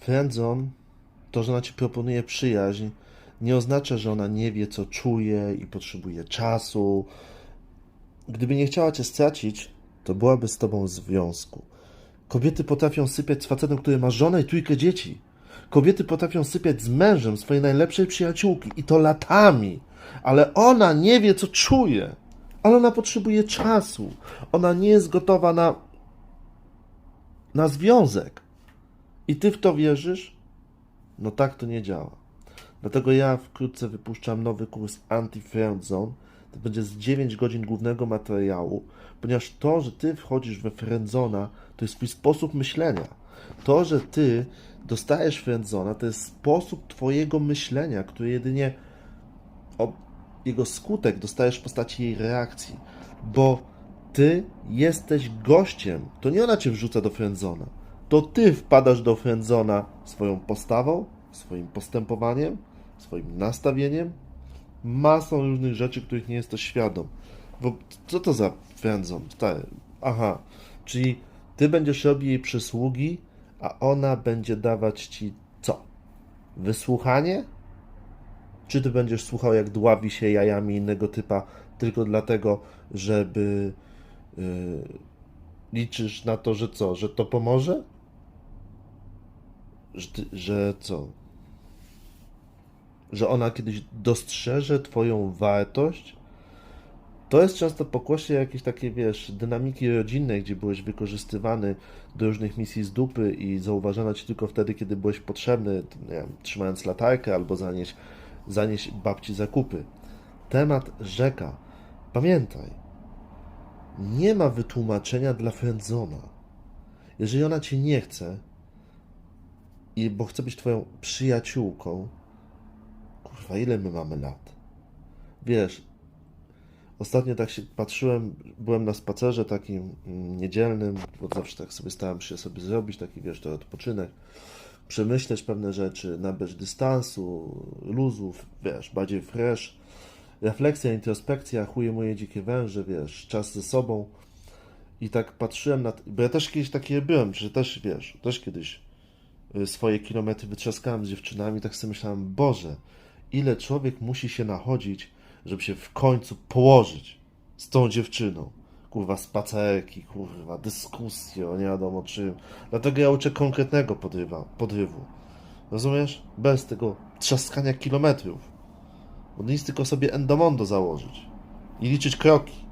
Friendzone, to, że ona ci proponuje przyjaźń, nie oznacza, że ona nie wie, co czuje i potrzebuje czasu. Gdyby nie chciała cię stracić, to byłaby z tobą w związku. Kobiety potrafią sypiać z facetem, który ma żonę i trójkę dzieci. Kobiety potrafią sypiać z mężem swojej najlepszej przyjaciółki i to latami. Ale ona nie wie, co czuje. Ale ona potrzebuje czasu. Ona nie jest gotowa na, na związek. I ty w to wierzysz? No tak to nie działa. Dlatego ja wkrótce wypuszczam nowy kurs Anti-Friendzone. To będzie z 9 godzin głównego materiału, ponieważ to, że ty wchodzisz we friendzona, to jest twój sposób myślenia. To, że ty dostajesz friendzona, to jest sposób twojego myślenia, który jedynie jego skutek dostajesz w postaci jej reakcji, bo ty jesteś gościem. To nie ona cię wrzuca do friendzona. To ty wpadasz do friendzona swoją postawą, swoim postępowaniem, swoim nastawieniem, masą różnych rzeczy, których nie jesteś świadom. Bo co to za? Stary. Aha, czyli ty będziesz robił jej przysługi, a ona będzie dawać ci co? Wysłuchanie? Czy ty będziesz słuchał, jak dławi się jajami innego typa, tylko dlatego, żeby yy, liczysz na to, że co? Że to pomoże? Że, że co? Że ona kiedyś dostrzeże twoją wartość? To jest często pokłosie jakiejś takiej, wiesz, dynamiki rodzinnej, gdzie byłeś wykorzystywany do różnych misji z dupy i zauważano ci tylko wtedy, kiedy byłeś potrzebny, nie wiem, trzymając latarkę albo zanieść, zanieść babci zakupy. Temat rzeka. Pamiętaj, nie ma wytłumaczenia dla friendzona. Jeżeli ona cię nie chce, i bo chce być twoją przyjaciółką, kurwa, ile my mamy lat? Wiesz, Ostatnio tak się patrzyłem, byłem na spacerze takim mm, niedzielnym, bo zawsze tak sobie starałem się sobie zrobić, taki wiesz, to odpoczynek, przemyśleć pewne rzeczy, nabrać dystansu, luzów, wiesz, bardziej fresh, refleksja, introspekcja, chuje moje dzikie węże, wiesz, czas ze sobą. I tak patrzyłem na, bo ja też kiedyś taki byłem, że też, wiesz, też kiedyś swoje kilometry wytrzaskałem z dziewczynami, tak sobie myślałem, Boże, ile człowiek musi się nachodzić, żeby się w końcu położyć z tą dziewczyną. Kurwa, spacerki, kurwa, dyskusje o nie wiadomo czym. Dlatego ja uczę konkretnego podrywa, podrywu. Rozumiesz? Bez tego trzaskania kilometrów. Bo nic tylko sobie endomondo założyć i liczyć kroki.